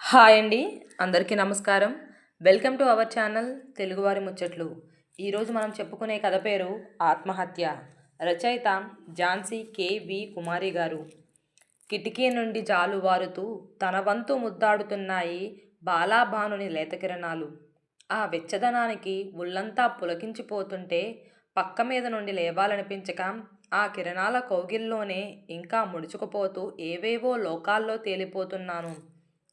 Hi అండి. అందరికీ నమస్కారం. వెల్కమ్ టు అవర్ ఛానల్ తెలుగువారి ముచ్చట్లు. ఈరోజు మనం చెప్పుకునే కథ పేరు ఆత్మహత్య. రచయిత ఝాన్సీ కెవి కుమారి గారు. కిటికీ నుండి జాలువారుతూ తన వంతు ముద్దాడుతున్నాయి బాలాభానుని లేత కిరణాలు ఆ వెచ్చదనానికి ఒళ్ళంతా పులకించిపోతుంటే పక్క మీద నుండి లేవాలనిపించక ఆ కిరణాల కౌగిల్లోనే ఇంకా ముడుచుకుపోతూ ఏవేవో లోకాల్లో తేలిపోతున్నాను.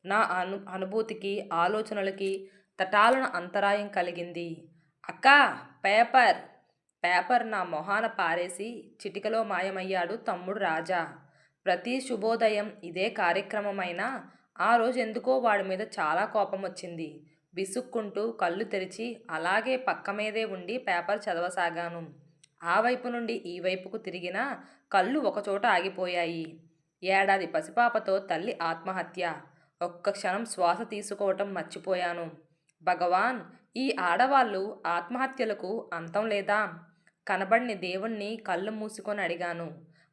నా అను అనుభూతికి ఆలోచనలకి తటాలన అంతరాయం కలిగింది. అక్క పేపర్. పేపర్ నా మొహాన పారేసి చిటికలో మాయమయ్యాడు తమ్ముడు రాజా. ప్రతి శుభోదయం ఇదే కార్యక్రమమైనా ఆ రోజు ఎందుకో వాడి మీద చాలా కోపం వచ్చింది. విసుక్కుంటూ కళ్ళు తెరిచి అలాగే పక్క మీదే ఉండి పేపర్ చదవసాగాను. ఆ వైపు నుండి ఈ వైపుకు తిరిగినా కళ్ళు ఒకచోట ఆగిపోయాయి. ఏడాది పసిపాపతో తల్లి ఆత్మహత్య. ఒక్క క్షణం శ్వాస తీసుకోవటం మర్చిపోయాను. భగవాన్ ఈ ఆడవాళ్ళు ఆత్మహత్యలకు అంతం లేదా? కనబడిని దేవుణ్ణి కళ్ళు మూసుకొని అడిగాను.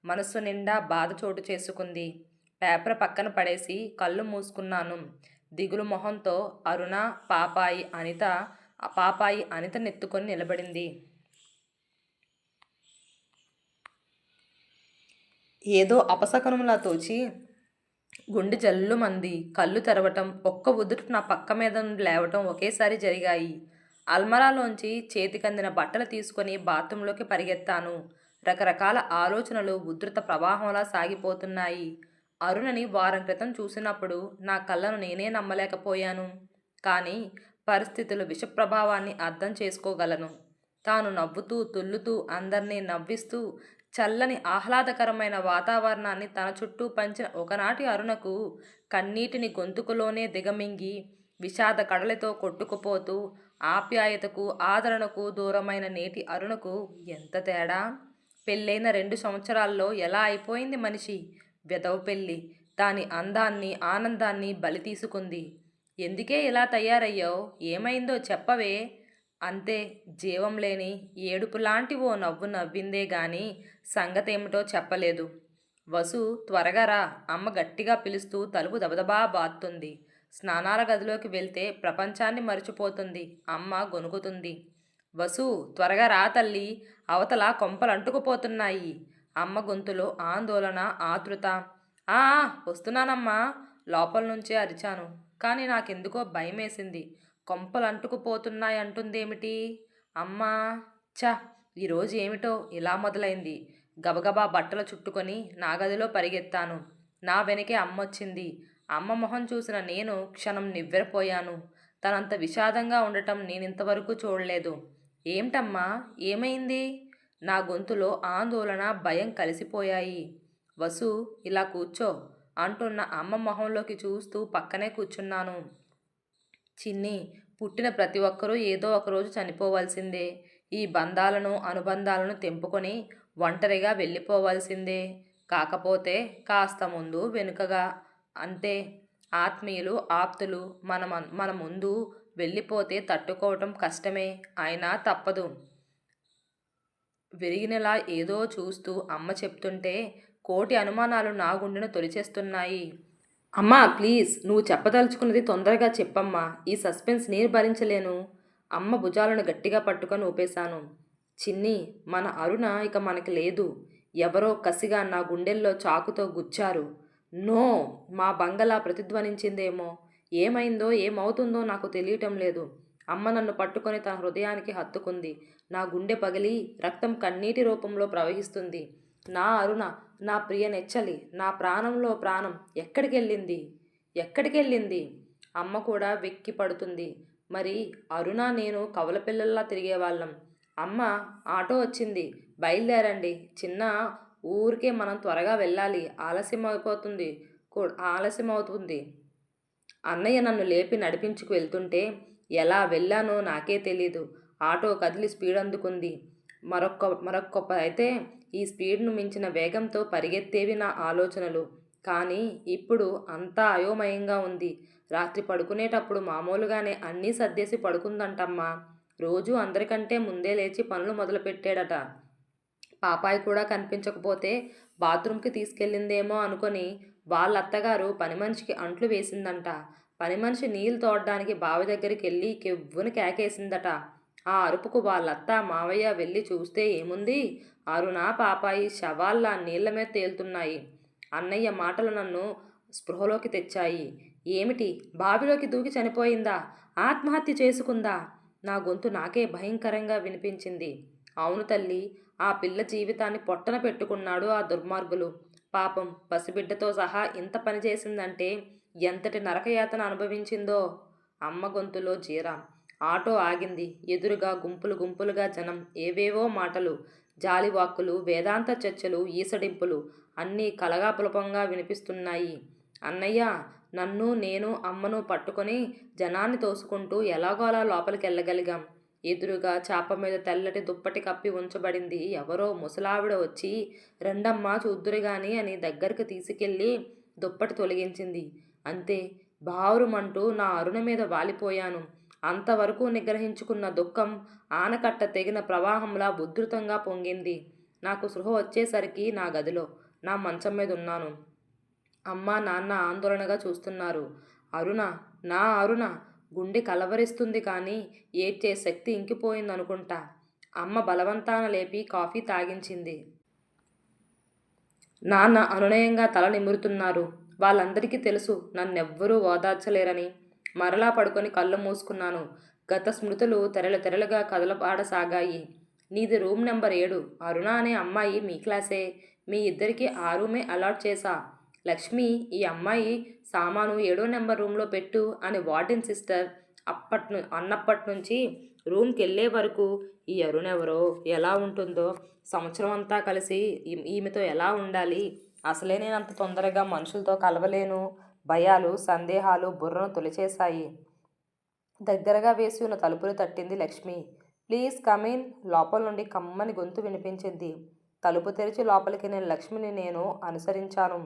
మనస్సు నిండా బాధ చోటు చేసుకుంది. పేపర్ పక్కన పడేసి కళ్ళు మూసుకున్నాను. దిగులు మొహంతో అరుణ పాపాయి అనిత పాపాయి అనిత నెత్తుకొని నిలబడింది. ఏదో అపశకనంలా తోచి గుండె జల్లుమంది కళ్ళు తెరవటం ఒక్క ఉదుట నా పక్క మీద నుండి లేవటం ఒకేసారి జరిగాయి. అల్మరాలోంచి చేతికందిన బట్టలు తీసుకొని బాత్రూంలోకి పరిగెత్తాను. రకరకాల ఆలోచనలు ఉధృత ప్రవాహంలా సాగిపోతున్నాయి. అరుణని వారం క్రితం చూసినప్పుడు నా కళ్ళను నేనే నమ్మలేకపోయాను. కానీ పరిస్థితులు విషప్రభావాన్ని అర్థం చేసుకోగలను. తాను నవ్వుతూ తుల్లుతూ అందరినీ నవ్విస్తూ చల్లని ఆహ్లాదకరమైన వాతావరణాన్ని తన చుట్టూ పంచిన ఒకనాటి అరుణకు కన్నీటిని గొంతుకులోనే దిగమింగి విషాద కడలితో కొట్టుకుపోతూ ఆప్యాయతకు ఆదరణకు దూరమైన నేటి అరుణకు ఎంత తేడా? పెళ్ళైన రెండు సంవత్సరాల్లో ఎలా అయిపోయింది మనిషి? వెదవ పెళ్ళి దాని అందాన్ని ఆనందాన్ని బలి తీసుకుంది. ఎందుకే ఇలా తయారయ్యావు? ఏమైందో చెప్పవే. అంతే జీవం లేని ఏడుపు లాంటి ఓ నవ్వు నవ్విందే గాని సంగతేమిటో చెప్పలేదు. వసు త్వరగా రా. అమ్మ గట్టిగా పిలుస్తూ తలుపు దబదబా బాత్తుంది. స్నానాల గదిలోకి వెళ్తే ప్రపంచాన్ని మర్చిపోతుంది. అమ్మ గొనుగుతుంది వసు త్వరగా రా తల్లి. అవతల కొంపలు అంటుకుపోతున్నాయి. అమ్మ గొంతులో ఆందోళన ఆతృత. ఆ వస్తున్నానమ్మా. లోపల నుంచే అరిచాను. కానీ నాకెందుకో భయమేసింది. కొంపలు అంటుకుపోతున్నాయి అంటుందేమిటి? అమ్మా చ ఈరోజు ఏమిటో? ఇలా మొదలైంది. గబగబా బట్టలు చుట్టుకొని నా గదిలో పరిగెత్తాను. నా వెనకే అమ్మొచ్చింది. అమ్మ మొహం చూసిన నేను క్షణం నివ్వెరపోయాను. తనంత విషాదంగా ఉండటం నేనింతవరకు చూడలేదు. ఏమిటమ్మా? ఏమైంది? నా గొంతులో ఆందోళన భయం కలిసిపోయాయి. వసు ఇలా కూర్చో అంటున్న అమ్మ మొహంలోకి చూస్తూ పక్కనే కూర్చున్నాను. చిన్ని పుట్టిన ప్రతి ఒక్కరూ ఏదో ఒకరోజు చనిపోవాల్సిందే. ఈ బంధాలను అనుబంధాలను తెంపుకొని ఒంటరిగా వెళ్ళిపోవాల్సిందే. కాకపోతే కాస్త ముందు వెనుకగా. అంతే. ఆత్మీయులు ఆప్తులు మన మన ముందు వెళ్ళిపోతే తట్టుకోవటం కష్టమే. అయినా తప్పదు. విరిగినలా ఏదో చూస్తూ అమ్మ చెప్తుంటే కోటి అనుమానాలు నా గుండెను తొలిచేస్తున్నాయి. అమ్మా ప్లీజ్ నువ్వు చెప్పదలుచుకున్నది తొందరగా చెప్పమ్మా. ఈ సస్పెన్స్ నేను భరించలేను. అమ్మ భుజాలను గట్టిగా పట్టుకొని ఊపేశాను. చిన్ని మన అరుణ ఇక మనకి లేదు. ఎవరో కసిగా నా గుండెల్లో చాకుతో గుచ్చారు. నో! మా బంగళా ప్రతిధ్వనించిందేమో. ఏమైందో ఏమవుతుందో నాకు తెలియటం లేదు. అమ్మ నన్ను పట్టుకొని తన హృదయానికి హత్తుకుంది. నా గుండె పగిలి రక్తం కన్నీటి రూపంలో ప్రవహిస్తుంది. నా అరుణ నా ప్రియ నెచ్చలి నా ప్రాణంలో ప్రాణం ఎక్కడికెళ్ళింది? ఎక్కడికెళ్ళింది? అమ్మ కూడా వెక్కి పడుతుంది మరి అరుణ నేను కవల పిల్లల్లా తిరిగేవాళ్ళం. అమ్మ ఆటో వచ్చింది. బయలుదేరండి. చిన్న ఊరికే మనం త్వరగా వెళ్ళాలి. ఆలస్యం అయిపోతుంది ఆలస్యం అవుతుంది అన్నయ్య నన్ను లేపి నడిపించుకు వెళ్తుంటే ఎలా వెళ్ళానో నాకే తెలీదు. ఆటో కదిలి స్పీడ్ అందుకుంది. మరొక్క మరొక్క అయితే ఈ స్పీడ్ను మించిన వేగంతో పరిగెత్తేవి నా ఆలోచనలు. కానీ ఇప్పుడు అంతా అయోమయంగా ఉంది. రాత్రి పడుకునేటప్పుడు మామూలుగానే అన్నీ సర్దేసి పడుకుందంటమ్మా. రోజు అందరికంటే ముందే లేచి పనులు మొదలుపెట్టాడట. పాపాయి కూడా కనిపించకపోతే బాత్రూమ్కి తీసుకెళ్ళిందేమో అనుకొని వాళ్ళ అత్తగారు పని మనిషికి అంట్లు వేసిందంట. పని మనిషి నీళ్ళు తోడడానికి బావి దగ్గరికి వెళ్ళి కెవ్వుని కేకేసిందట. ఆ అరుపుకు వాళ్ళత్త మావయ్య వెళ్ళి చూస్తే ఏముంది? అరుణ పాపాయి శవాల్లా నీళ్ళ మీద తేలుతున్నాయి. అన్నయ్య మాటలు నన్ను స్పృహలోకి తెచ్చాయి. ఏమిటి? బావిలోకి దూకి చనిపోయిందా? ఆత్మహత్య చేసుకుందా? నా గొంతు నాకే భయంకరంగా వినిపించింది. అవును తల్లి ఆ పిల్ల జీవితాన్ని పొట్టన పెట్టుకున్నాడు ఆ దుర్మార్గులు. పాపం పసిబిడ్డతో సహా ఇంత పని చేసిందంటే ఎంతటి నరకయాతన అనుభవించిందో. అమ్మ గొంతులో జీరా. ఆటో ఆగింది. ఎదురుగా గుంపులు గుంపులుగా జనం. ఏవేవో మాటలు. జాలివాక్కులు వేదాంత చర్చలు ఈసడింపులు అన్నీ కలగాపులపంగా వినిపిస్తున్నాయి. అన్నయ్య నన్ను నేను అమ్మను పట్టుకొని జనాన్ని తోసుకుంటూ ఎలాగోలా లోపలికి వెళ్ళగలిగాం ఎదురుగా చాప మీద తెల్లటి దుప్పటి కప్పి ఉంచబడింది. ఎవరో ముసలావిడ వచ్చి రెండమ్మా చూద్దురుగాని అని దగ్గరికి తీసుకెళ్ళి దుప్పటి తొలగించింది. అంతే బావురుమంటూ నా అరుణ మీద వాలిపోయాను. అంతవరకు నిగ్రహించుకున్న దుఃఖం ఆనకట్ట తెగిన ప్రవాహంలా ఉధృతంగా పొంగింది. నాకు సృహ వచ్చేసరికి నా గదిలో నా మంచం మీద ఉన్నాను అమ్మ నాన్న ఆందోళనగా చూస్తున్నారు. అరుణ నా అరుణ గుండె కలవరిస్తుంది కానీ ఏడ్చే శక్తి ఇంకిపోయిందనుకుంటా. అమ్మ బలవంతాన లేపి కాఫీ తాగించింది. నాన్న అనునయంగా తల నిమురుతున్నారు. వాళ్ళందరికీ తెలుసు నన్నెవ్వరూ ఓదార్చలేరని. మరలా పడుకొని కళ్ళు మూసుకున్నాను. గత స్మృతులు తెరలు తెరలుగా కదలపాడసాగాయి నీది రూమ్ నెంబర్ ఏడు. అరుణ అనే అమ్మాయి మీ క్లాసే. మీ ఇద్దరికీ ఆ రూమే అలాట్ చేశా. లక్ష్మి ఈ అమ్మాయి సామాను ఏడో నెంబర్ రూమ్లో పెట్టు అని వార్డెన్ సిస్టర్ అప్పటి అన్నప్పటి నుంచి రూమ్కి వెళ్ళే వరకు ఈ అరుణ్ ఎవరో ఎలా ఉంటుందో సంవత్సరం అంతా కలిసి ఈమెతో ఎలా ఉండాలి? అసలే నేను అంత తొందరగా మనుషులతో కలవలేను. భయాలు సందేహాలు బుర్రను తొలిచేశాయి. దగ్గరగా వేసి ఉన్న తలుపులు తట్టింది లక్ష్మి. ప్లీజ్ కమిన్ లోపల నుండి కమ్మని గొంతు వినిపించింది. తలుపు తెరిచి లోపలికి నేను లక్ష్మిని నేను అనుసరించాను.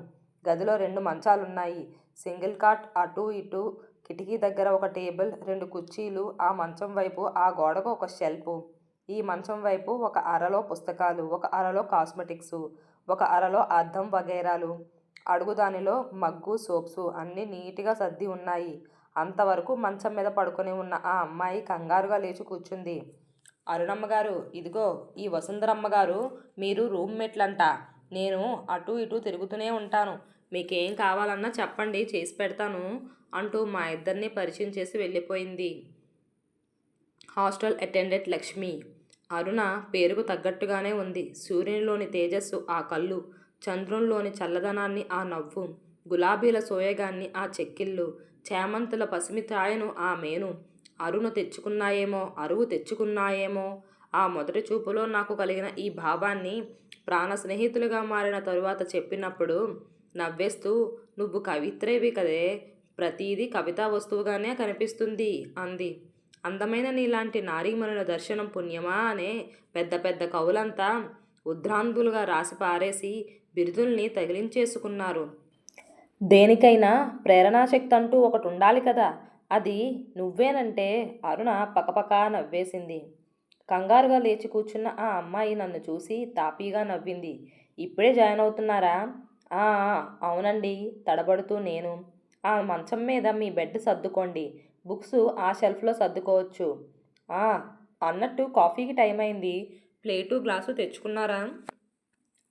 గదిలో రెండు మంచాలున్నాయి. సింగిల్ కాట్ అటు ఇటు కిటికీ దగ్గర ఒక టేబుల్ రెండు కుర్చీలు ఆ మంచం వైపు ఆ గోడకు ఒక షెల్ఫ్ ఈ మంచం వైపు ఒక అరలో పుస్తకాలు ఒక అరలో కాస్మెటిక్స్ ఒక అరలో అద్దం వగైరాలు. అడుగు దానిలో మగ్గు సోప్సు అన్నీ నీట్గా సర్ది ఉన్నాయి. అంతవరకు మంచం మీద పడుకొని ఉన్న ఆ అమ్మాయి కంగారుగా లేచి కూర్చుంది. అరుణమ్మ గారు ఇదిగో ఈ వసుంధరమ్మ గారు మీరు రూమ్మేట్లంట. నేను అటు ఇటు తిరుగుతూనే ఉంటాను. మీకేం కావాలన్నా చెప్పండి చేసి పెడతాను అంటూ మా ఇద్దరిని పరిచయం చేసి వెళ్ళిపోయింది. Hostel attendant Lakshmi. అరుణ పేరుకు తగ్గట్టుగానే ఉంది. సూర్యునిలోని తేజస్సు ఆ కళ్ళు చంద్రునిలోని చల్లదనాన్ని ఆ నవ్వు గులాబీల సోయగాన్ని ఆ చెక్కిళ్ళు చేమంతుల పసిమితాయను ఆ మేను అరుణ తెచ్చుకున్నాయేమో అరువు తెచ్చుకున్నాయేమో ఆ మొదటి చూపులో నాకు కలిగిన ఈ భావాన్ని ప్రాణ స్నేహితులుగా మారిన తరువాత చెప్పినప్పుడు నవ్వేస్తూ నువ్వు కవిత్రేవి కదే ప్రతీది కవితా వస్తువుగానే కనిపిస్తుంది అంది. అందమైన నీలాంటి నారీమణుల దర్శనం పుణ్యమా అనే పెద్ద పెద్ద కవులంతా ఉద్రాంతులుగా రాసి పారేసి బిరుదుల్ని తగిలించేసుకున్నారు. దేనికైనా ప్రేరణాశక్తి అంటూ ఒకటి ఉండాలి కదా అది నువ్వేనంటే అరుణ పకపక నవ్వేసింది. కంగారుగా లేచి కూర్చున్న ఆ అమ్మాయి నన్ను చూసి తాపీగా నవ్వింది. ఇప్పుడే జాయిన్ అవుతున్నారా? "ఆ, అవునండి తడబడుతూ నేను. ఆ మంచం మీద మీ బెడ్ సర్దుకోండి. బుక్స్ ఆ షెల్ఫ్లో సర్దుకోవచ్చు. "ఆ, అన్నట్టు కాఫీకి టైం అయింది. ప్లేటు గ్లాసు తెచ్చుకున్నారా?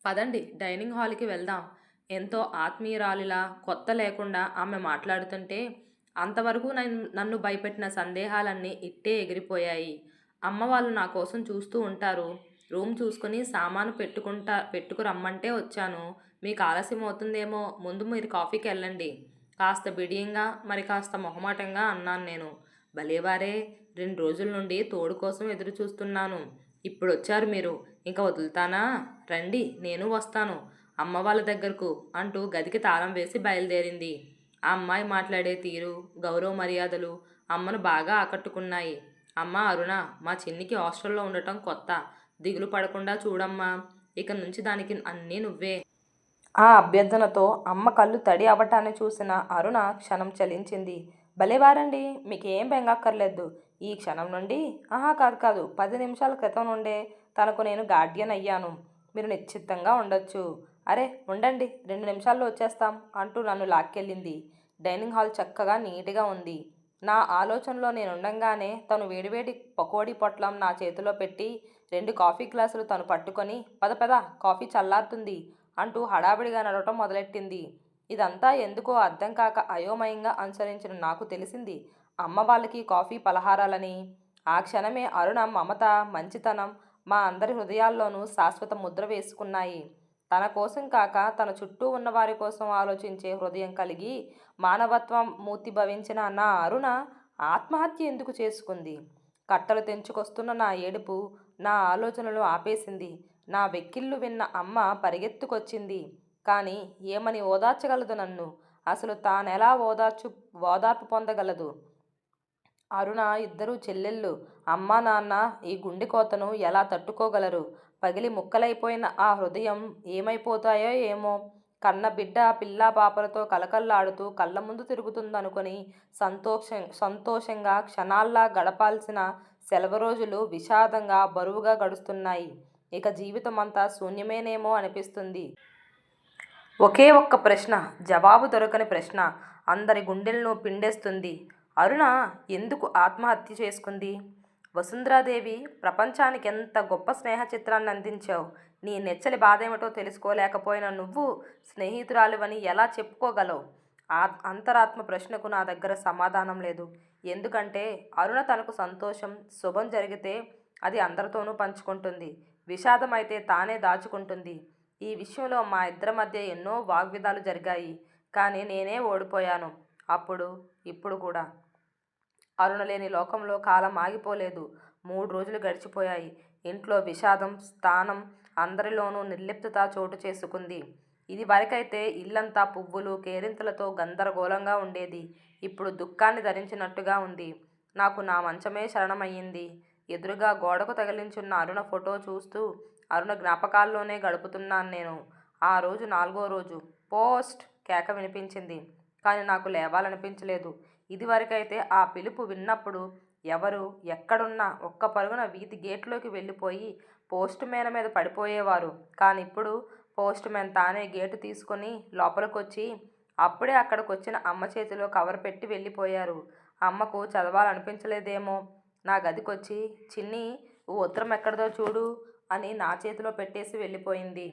పదండి డైనింగ్ హాల్కి వెళ్దాం. ఎంతో ఆత్మీయురాలిలా కొత్త లేకుండా ఆమె మాట్లాడుతుంటే అంతవరకు నన్ను నన్ను భయపెట్టిన సందేహాలన్నీ ఇట్టే ఎగిరిపోయాయి. అమ్మ వాళ్ళు నా కోసం చూస్తూ ఉంటారు. రూమ్ చూసుకొని సామాను పెట్టుకుంటా పెట్టుకురమ్మంటే వచ్చాను. మీకు ఆలస్యం అవుతుందేమో ముందు మీరు కాఫీకి వెళ్ళండి. కాస్త బిడియంగా మరి కాస్త మొహమాటంగా అన్నాను నేను. భలేవారే రెండు రోజుల నుండి తోడు కోసం ఎదురు చూస్తున్నాను. ఇప్పుడు వచ్చారు మీరు. ఇంకా వదులుతానా? రండి నేను వస్తాను. అమ్మ వాళ్ళ దగ్గరకు అంటూ గదికి తాళం వేసి బయలుదేరింది. ఆ అమ్మాయి మాట్లాడే తీరు గౌరవ మర్యాదలు అమ్మను బాగా ఆకట్టుకున్నాయి. అమ్మా అరుణ మా చిన్నికి హాస్టల్లో ఉండటం కొత్త. దిగులు పడకుండా చూడమ్మా. ఇక నుంచి దానికి అన్నీ నువ్వే. ఆ అభ్యర్థనతో అమ్మ కళ్ళు తడి అవ్వటాన్ని చూసిన అరుణ క్షణం చలించింది. భలేవారండి మీకేం బెంగక్కర్లేదు. ఈ క్షణం నుండి ఆహా కాదు కాదు పది నిమిషాల క్రితం నుండే తనకు నేను గార్డియన్ అయ్యాను. మీరు నిశ్చితంగా ఉండొచ్చు. అరే ఉండండి రెండు నిమిషాల్లో వచ్చేస్తాం అంటూ నన్ను లాక్కెళ్ళింది. డైనింగ్ హాల్ చక్కగా నీట్గా ఉంది. నా ఆలోచనలో నేనుండగానే తను వేడివేడి పకోడీ పొట్లం నా చేతిలో పెట్టి రెండు కాఫీ గ్లాసులు తను పట్టుకొని పద పద కాఫీ చల్లారుతుంది అంటూ హడావిడిగా నడవటం మొదలెట్టింది. ఇదంతా ఎందుకో అర్థం కాక అయోమయంగా అనుసరించిన నాకు తెలిసింది అమ్మ వాళ్ళకి కాఫీ పలహారాలని. ఆ క్షణమే అరుణ మమత మంచితనం మా అందరి హృదయాల్లోనూ శాశ్వత ముద్ర వేసుకున్నాయి. తన కోసం కాక తన చుట్టూ ఉన్న వారి కోసం ఆలోచించే హృదయం కలిగి మానవత్వం మూర్తి భవించిన నా అరుణ ఆత్మహత్య ఎందుకు చేసుకుంది? కట్టలు తెంచుకొస్తున్న నా ఏడుపు నా ఆలోచనలు ఆపేసింది. నా వెక్కిళ్ళు విన్న అమ్మ పరిగెత్తుకొచ్చింది. కానీ ఏమని ఓదార్చగలదు నన్ను? అసలు తానెలా ఓదార్చు ఓదార్పు పొందగలదు? అరుణ ఇద్దరు చెల్లెళ్ళు. అమ్మ నాన్న ఈ గుండె కోతను ఎలా తట్టుకోగలరు? పగిలి ముక్కలైపోయిన ఆ హృదయం ఏమైపోతాయో ఏమో. కన్న బిడ్డ పిల్ల పాపలతో కలకల్లాడుతూ కళ్ళ ముందు తిరుగుతుందనుకొని సంతోష సంతోషంగా క్షణాల్లా గడపాల్సిన సెలవు రోజులు విషాదంగా బరువుగా గడుస్తున్నాయి. ఇక జీవితం అంతా శూన్యమేనేమో అనిపిస్తుంది. ఒకే ఒక్క ప్రశ్న జవాబు దొరకని ప్రశ్న అందరి గుండెలను పిండేస్తుంది. అరుణ ఎందుకు ఆత్మహత్య చేసుకుంది? వసుంధరాదేవి ప్రపంచానికి ఎంత గొప్ప స్నేహ చిత్రాన్ని అందించావు? నీ నెచ్చలి బాధేమిటో తెలుసుకోలేకపోయిన నువ్వు స్నేహితురాలువని ఎలా చెప్పుకోగలవు? ఆ అంతరాత్మ ప్రశ్నకు నా దగ్గర సమాధానం లేదు. ఎందుకంటే అరుణ తనకు సంతోషం శుభం జరిగితే అది అందరితోనూ పంచుకుంటుంది. విషాదమైతే తానే దాచుకుంటుంది. ఈ విషయంలో మా ఇద్దరి మధ్య ఎన్నో వాగ్విదాలు జరిగాయి. కానీ నేనే ఓడిపోయాను. అప్పుడు ఇప్పుడు కూడా. అరుణ లేని లోకంలో కాలం ఆగిపోలేదు. మూడు రోజులు గడిచిపోయాయి. ఇంట్లో విషాదం స్థానం అందరిలోనూ నిర్లిప్తత చోటు చేసుకుంది. ఇది వరకైతే ఇల్లంతా పువ్వులు కేరింతలతో గందరగోళంగా ఉండేది. ఇప్పుడు దుఃఖాన్ని ధరించినట్టుగా ఉంది. నాకు నా మంచమే శరణమయ్యింది. ఎదురుగా గోడకు తగిలించున్న అరుణ ఫోటో చూస్తూ అరుణ జ్ఞాపకాల్లోనే గడుపుతున్నాను నేను. ఆ రోజు నాలుగో రోజు. పోస్ట్ కేక వినిపించింది. కానీ నాకు లేవాలనిపించలేదు. ఇదివరకైతే ఆ పిలుపు విన్నప్పుడు ఎవరు ఎక్కడున్నా ఒక్క పరుగున వీధి గేట్లోకి వెళ్ళిపోయి పోస్ట్ మ్యాన్ మీద పడిపోయేవారు. కానీ ఇప్పుడు పోస్ట్ మ్యాన్ తానే గేటు తీసుకొని లోపలికొచ్చి అప్పుడే అక్కడికి వచ్చిన అమ్మ చేతిలో కవర్ పెట్టి వెళ్ళిపోయారు. అమ్మకు చదవాలనిపించలేదేమో. నా గదికొచ్చి చిన్ని ఉత్తరం ఎక్కడదో చూడు అని నా చేతిలో పెట్టేసి వెళ్ళిపోయింది.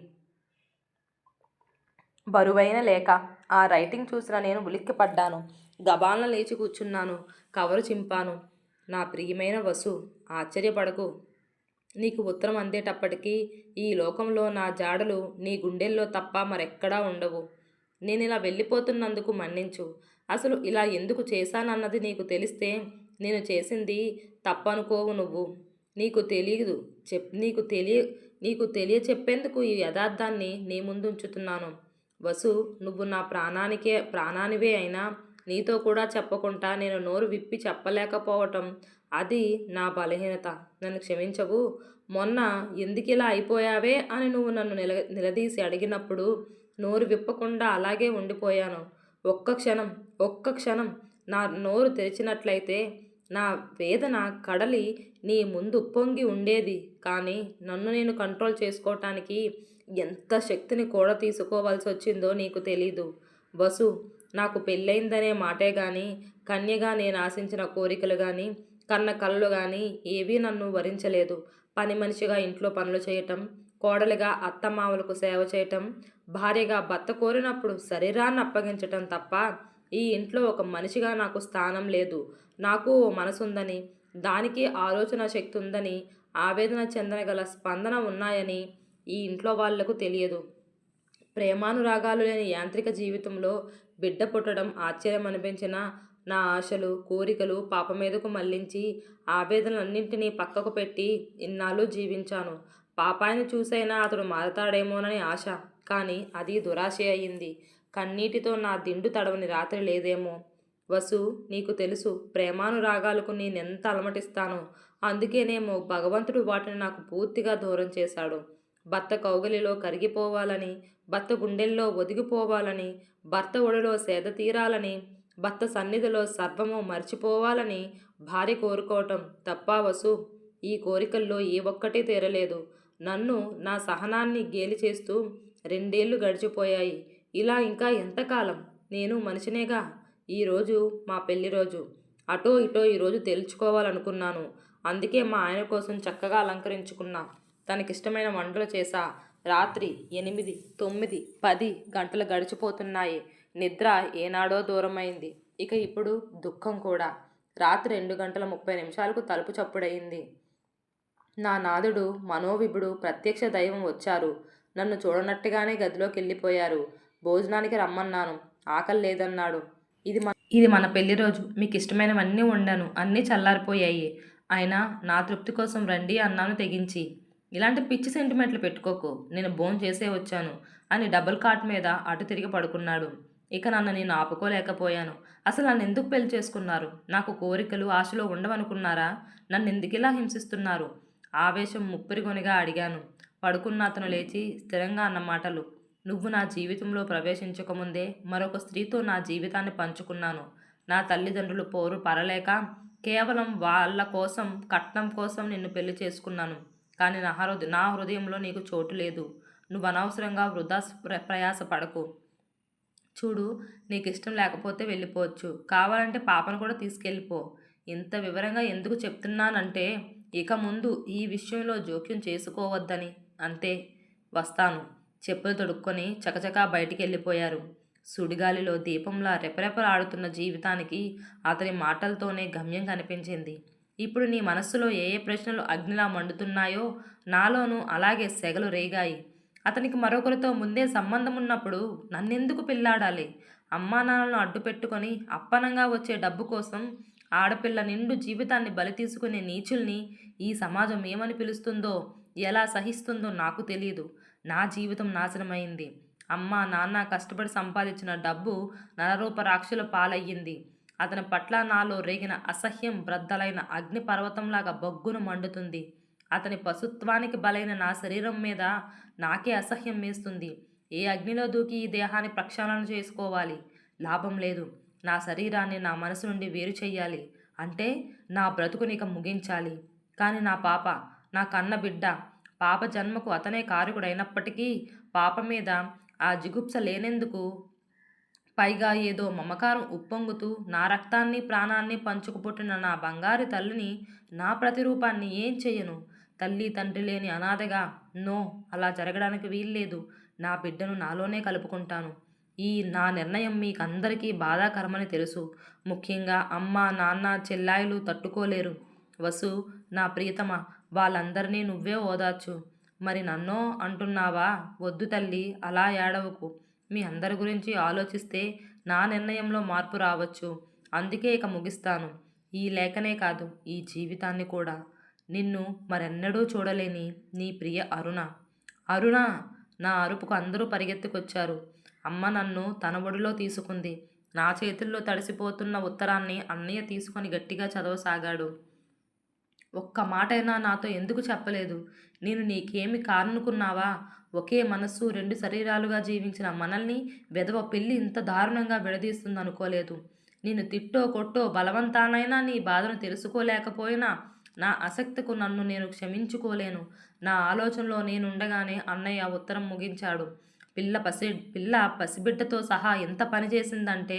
బరువైన లేఖ ఆ రైటింగ్ చూసిన నేను ఉలిక్కిపడ్డాను. గబాలను లేచి కూర్చున్నాను. కవరు చింపాను. నా ప్రియమైన వసు ఆశ్చర్యపడకు. నీకు ఉత్తరం అందేటప్పటికీ ఈ లోకంలో నా జాడలు నీ గుండెల్లో తప్ప మరెక్కడా ఉండవు. నేను ఇలా వెళ్ళిపోతున్నందుకు మన్నించు. అసలు ఇలా ఎందుకు చేశానన్నది నీకు తెలిస్తే నేను చేసింది తప్పనుకోవు నువ్వు. నీకు తెలియదు చెప్ నీకు తెలియ నీకు తెలియ చెప్పేందుకు ఈ యథార్థాన్ని నీ ముందు ఉంచుతున్నాను వసు నువ్వు నా ప్రాణానికే ప్రాణానివే అయినా నీతో కూడా చెప్పకుండా నేను నోరు విప్పి చెప్పలేకపోవటం అది నా బలహీనత. నన్ను క్షమించవు. మొన్న ఎందుకు ఇలా అయిపోయావే అని నువ్వు నన్ను నిల నిలదీసి అడిగినప్పుడు నోరు విప్పకుండా అలాగే ఉండిపోయాను. ఒక్క క్షణం ఒక్క క్షణం నా నోరు తెరిచినట్లయితే నా వేదన కడలి నీ ముందు ఉప్పొంగి ఉండేది. కానీ నన్ను నేను కంట్రోల్ చేసుకోవటానికి ఎంత శక్తిని కూడా తీసుకోవాల్సి వచ్చిందో నీకు తెలీదు. బసు నాకు పెళ్ళయిందనే మాటే కానీ కన్యగా నేను ఆశించిన కోరికలు కానీ కన్న కళ్ళు కానీ ఏవీ నన్ను వరించలేదు. పని మనిషిగా ఇంట్లో పనులు చేయటం కోడలిగా అత్తమామలకు సేవ చేయటం భార్యగా భర్త కోరినప్పుడు శరీరాన్ని అప్పగించటం తప్ప ఈ ఇంట్లో ఒక మనిషిగా నాకు స్థానం లేదు. నాకు ఓ మనసుందని దానికి ఆలోచన శక్తి ఉందని ఆవేదన చెందనగల స్పందన ఉన్నాయని ఈ ఇంట్లో వాళ్ళకు తెలియదు. ప్రేమానురాగాలు లేని యాంత్రిక జీవితంలో బిడ్డ పుట్టడం ఆశ్చర్యం అనిపించిన నా ఆశలు కోరికలు పాప మీదకు మళ్ళించి ఆవేదనలన్నింటినీ పక్కకు పెట్టి ఇన్నాళ్ళు జీవించాను. పాపాయిని చూసైనా అతడు మారతాడేమోనని ఆశ. కానీ అది దురాశ అయింది. కన్నీటితో నా దిండు తడవని రాత్రి లేదేమో. వసు నీకు తెలుసు ప్రేమానురాగాలకు నేనెంత అలమటిస్తానో. అందుకేనేమో భగవంతుడు వాటిని నాకు పూర్తిగా దూరం చేశాడు. భర్త కౌగలిలో కరిగిపోవాలని భర్త గుండెల్లో ఒదిగిపోవాలని భర్త ఒడిలో సేద తీరాలని భర్త సన్నిధిలో సర్వము మర్చిపోవాలని భార్య కోరుకోవటం తప్ప వసు? ఈ కోరికల్లో ఏ ఒక్కటి తీరలేదు. నన్ను నా సహనాన్ని గేలి చేస్తూ రెండేళ్ళు గడిచిపోయాయి. ఇలా ఇంకా ఎంతకాలం? నేను మనిషినేగా? ఈరోజు మా పెళ్ళి రోజు. అటో ఇటో ఈరోజు తెలుసుకోవాలనుకున్నాను అందుకే మా ఆయన కోసం చక్కగా అలంకరించుకున్నా. తనకిష్టమైన వంటలు చేశా రాత్రి ఎనిమిది తొమ్మిది పది గంటలు గడిచిపోతున్నాయి. నిద్ర ఏనాడో దూరమైంది. ఇక ఇప్పుడు దుఃఖం కూడా. రాత్రి రెండు గంటల ముప్పై నిమిషాలకు తలుపు చప్పుడయింది. నా నాదుడు మనోవిభుడు ప్రత్యక్ష దైవం వచ్చారు. నన్ను చూడనట్టుగానే గదిలోకి వెళ్ళిపోయారు. భోజనానికి రమ్మన్నాను. ఆకలి లేదన్నాడు. ఇది మన ఇది మన పెళ్ళి రోజు. మీకు ఇష్టమైనవన్నీ వండాను. అన్నీ చల్లారిపోయాయి. అయినా నా తృప్తి కోసం రండి అన్నాను తెగించి. ఇలాంటి పిచ్చి సెంటిమెంట్లు పెట్టుకోకు. నేను బోన్ చేసే వచ్చాను అని డబుల్ కాట్ మీద అటు తిరిగి పడుకున్నాడు. ఇక నన్ను నేను ఆపుకోలేకపోయాను. అసలు నన్ను ఎందుకు పెళ్ళి చేసుకున్నారు? నాకు కోరికలు ఆశలు ఉండవనుకున్నారా? నన్ను ఎందుకు ఇలా హింసిస్తున్నారు? ఆవేశం ముప్పిరిగొనిగా అడిగాను. పడుకున్న అతను లేచి స్థిరంగా అన్న మాటలు. నువ్వు నా జీవితంలో ప్రవేశించకముందే మరొక స్త్రీతో నా జీవితాన్ని పంచుకున్నాను. నా తల్లిదండ్రులు పోరు పరలేక కేవలం వాళ్ళ కోసం కట్నం కోసం నిన్ను పెళ్ళి చేసుకున్నాను. కానీ నా హృదయ నా హృదయంలో నీకు చోటు లేదు. నువ్వు అనవసరంగా వృధా ప్ర- ప్రయాస పడకు. చూడు నీకు ఇష్టం లేకపోతే వెళ్ళిపోవచ్చు. కావాలంటే పాపను కూడా తీసుకెళ్ళిపో. ఇంత వివరంగా ఎందుకు చెప్తున్నానంటే ఇక ముందు ఈ విషయంలో జోక్యం చేసుకోవద్దని. అంతే వస్తాను. చెప్పులు తొడుక్కొని చకచకా బయటికి వెళ్ళిపోయారు. సుడిగాలిలో దీపంలా రెపరెపలాడుతున్న జీవితానికి అతని మాటలతోనే గమ్యం కనిపించింది. ఇప్పుడు నీ మనస్సులో ఏ ఏ ప్రశ్నలు అగ్నిలా మండుతున్నాయో నాలోనూ అలాగే సెగలు రేగాయి. అతనికి మరొకరితో ముందే సంబంధం ఉన్నప్పుడు నన్నెందుకు పెళ్ళాడాలి అమ్మా నాన్నలను అడ్డు పెట్టుకొని అప్పనంగా వచ్చే డబ్బు కోసం ఆడపిల్ల నిండు జీవితాన్ని బలి తీసుకునే నీచుల్ని ఈ సమాజం ఏమని పిలుస్తుందో ఎలా సహిస్తుందో నాకు తెలియదు నా జీవితం నాశనమైంది. అమ్మ నాన్న కష్టపడి సంపాదించిన డబ్బు నరరూప రాక్షుల పాలయ్యింది. అతని పట్ల నాలో రేగిన అసహ్యం బ్రద్దలైన అగ్ని పర్వతంలాగా బొగ్గును మండుతుంది. అతని పశుత్వానికి బలైన నా శరీరం మీద నాకే అసహ్యం వేస్తుంది ఏ అగ్నిలో దూకి ఈ దేహాన్ని ప్రక్షాళన చేసుకోవాలి? లాభం లేదు. నా శరీరాన్ని నా మనసు నుండి వేరు చెయ్యాలి. అంటే నా బ్రతుకునిక ముగించాలి. కానీ నా పాప నా కన్న బిడ్డ పాప జన్మకు అతనే కారకుడైనప్పటికీ పాప మీద ఆ జిగుప్స లేనెందుకు పైగా ఏదో మమకారం ఉప్పొంగుతూ నా రక్తాన్ని ప్రాణాన్ని పంచుకు పుట్టిన నా బంగారు తల్లిని నా ప్రతిరూపాన్ని ఏం చెయ్యను తల్లి తండ్రి లేని అనాథగా నో అలా జరగడానికి వీల్లేదు. నా బిడ్డను నాలోనే కలుపుకుంటాను. ఈ నా నిర్ణయం మీకందరికీ బాధాకరమని తెలుసు. ముఖ్యంగా అమ్మ నాన్న చెల్లాయిలు తట్టుకోలేరు. వసు నా ప్రియతమ వాళ్ళందరినీ నువ్వే ఓదార్చు. మరి నన్నో అంటున్నావా? వద్దు తల్లి అలా ఏడవకు. మీ అందరి గురించి ఆలోచిస్తే నా నిర్ణయంలో మార్పు రావచ్చు. అందుకే ఇక ముగిస్తాను. ఈ లేఖనే కాదు ఈ జీవితాన్ని కూడా. నిన్ను మరెన్నడూ చూడలేని నీ ప్రియ అరుణ. అరుణ నా అరుపుకు అందరూ పరిగెత్తుకొచ్చారు. అమ్మ నన్ను తన ఒడిలో తీసుకుంది. నా చేతుల్లో తడిసిపోతున్న ఉత్తరాన్ని అన్నయ్య తీసుకొని గట్టిగా చదవసాగాడు. ఒక్క మాటైనా నాతో ఎందుకు చెప్పలేదు? నేను నీకేమి కారనుకున్నావా? ఒకే మనస్సు రెండు శరీరాలుగా జీవించిన మనల్ని వెధవ పెళ్ళి ఇంత దారుణంగా విడదీస్తుంది అనుకోలేదు నేను తిట్టో కొట్టో బలవంతానైనా నీ బాధను తెలుసుకోలేకపోయినా నా ఆసక్తికు నన్ను నేను క్షమించుకోలేను. నా ఆలోచనలో నేనుండగానే అన్నయ్య ఉత్తరం ముగించాడు. పిల్ల పసి పిల్ల పసిబిడ్డతో సహా ఎంత పని చేసిందంటే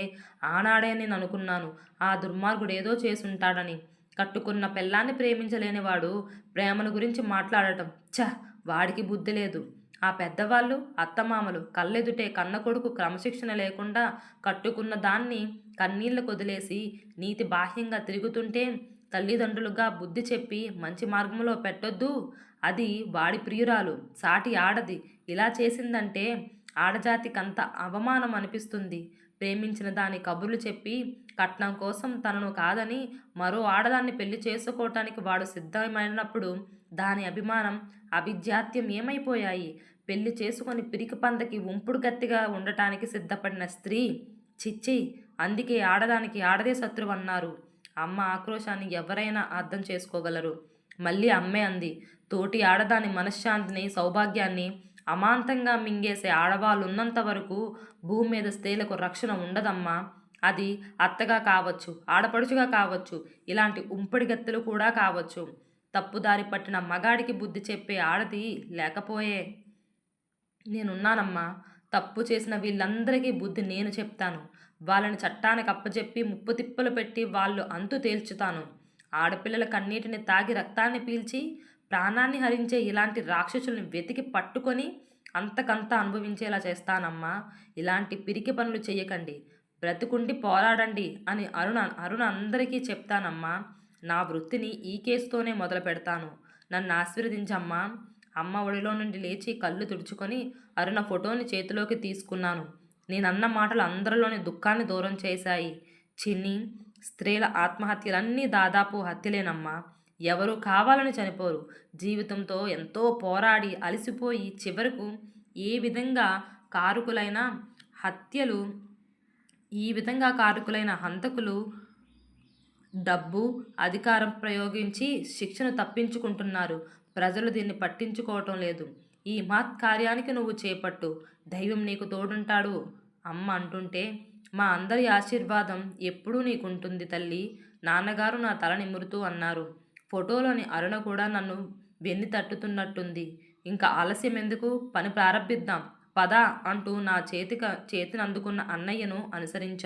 ఆనాడే నేను అనుకున్నాను. ఆ దుర్మార్గుడు ఏదో చేసుంటాడని. కట్టుకున్న పెళ్ళాన్ని ప్రేమించలేనివాడు ప్రేమను గురించి మాట్లాడటం. ఛ! వాడికి బుద్ధి లేదు. ఆ పెద్దవాళ్ళు అత్తమామలు కళ్ళెదుటే కన్న కొడుకు క్రమశిక్షణ లేకుండా కట్టుకున్న దాన్ని కన్నీళ్ళు వదిలేసి నీతి బాహ్యంగా తిరుగుతుంటే తల్లిదండ్రులుగా బుద్ధి చెప్పి మంచి మార్గంలో పెట్టొద్దు. అది వాడి ప్రియురాలు సాటి ఆడది. ఇలా చేసిందంటే ఆడజాతికంత అవమానం అనిపిస్తుంది. ప్రేమించిన దాని కబుర్లు చెప్పి కట్నం కోసం తనను కాదని మరో ఆడదాన్ని పెళ్ళి చేసుకోవటానికి వాడు సిద్ధమైనప్పుడు దాని అభిమానం అభిజాత్యం ఏమైపోయాయి? పెళ్ళి చేసుకొని పిరికి పందకి ఉంపుడు కత్తిగా ఉండటానికి సిద్ధపడిన స్త్రీ చిచ్చి అందుకే ఆడదానికి ఆడదే శత్రువు అన్నారు. అమ్మ ఆక్రోశాన్ని ఎవరైనా అర్థం చేసుకోగలరు. మళ్ళీ అమ్మే అంది. తోటి ఆడదాని మనశ్శాంతిని సౌభాగ్యాన్ని అమాంతంగా మింగేసే ఆడవాళ్ళున్నంత వరకు భూమి మీద స్త్రీలకు రక్షణ ఉండదమ్మా. అది అత్తగా కావచ్చు ఆడపడుచుగా కావచ్చు ఇలాంటి ఉంపడిగత్తెలు కూడా కావచ్చు. తప్పుదారి పట్టిన మగాడికి బుద్ధి చెప్పే ఆడది లేకపోయే. నేనున్నానమ్మా. తప్పు చేసిన వీళ్ళందరికీ బుద్ధి నేను చెప్తాను. వాళ్ళని చట్టానికి అప్పచెప్పి ముప్పు తిప్పలు పెట్టి వాళ్ళు అంతు తేల్చుతాను. ఆడపిల్లల కన్నీటిని తాగి రక్తాన్ని పీల్చి ప్రాణాన్ని హరించే ఇలాంటి రాక్షసుల్ని వెతికి పట్టుకొని అంతకంతా అనుభవించేలా చేస్తానమ్మా. ఇలాంటి పిరికి పనులు చేయకండి బ్రతుకుండి పోరాడండి అని అరుణ అరుణ అందరికీ చెప్తానమ్మా. నా వృత్తిని ఈ కేసుతోనే మొదలు పెడతాను. నన్ను ఆశీర్వదించమ్మా. అమ్మ ఒడిలో నుండి లేచి కళ్ళు తుడుచుకొని అరుణ ఫోటోని చేతిలోకి తీసుకున్నాను. నేనన్న మాటలు అందరిలోని దుఃఖాన్ని దూరం చేశాయి. చిన్ని స్త్రీల ఆత్మహత్యలన్నీ దాదాపు హత్యలేనమ్మా. ఎవరు కావాలని చనిపోరు. జీవితంతో ఎంతో పోరాడి అలసిపోయి చివరకు ఏ విధంగా కారుకులైన హత్యలు ఈ విధంగా కారుకులైన హంతకులు డబ్బు అధికారం ప్రయోగించి శిక్షను తప్పించుకుంటున్నారు. ప్రజలు దీన్ని పట్టించుకోవటం లేదు. ఈ మహత్ కార్యానికి నువ్వు చేపట్టు. దైవం నీకు తోడుంటాడు. అమ్మ అంటుంటే మా అందరి ఆశీర్వాదం ఎప్పుడూ నీకుంటుంది తల్లి. నాన్నగారు నా తల నిమురుతూ అన్నారు. ఫోటోలోని అరుణ కూడా నన్ను వెన్ను తట్టుతున్నట్టుంది. ఇంకా ఆలస్యం ఎందుకు? పని ప్రారంభిద్దాం. పద అంటూ నా చేతిక చేతినందుకున్న అన్నయ్యను అనుసరించాను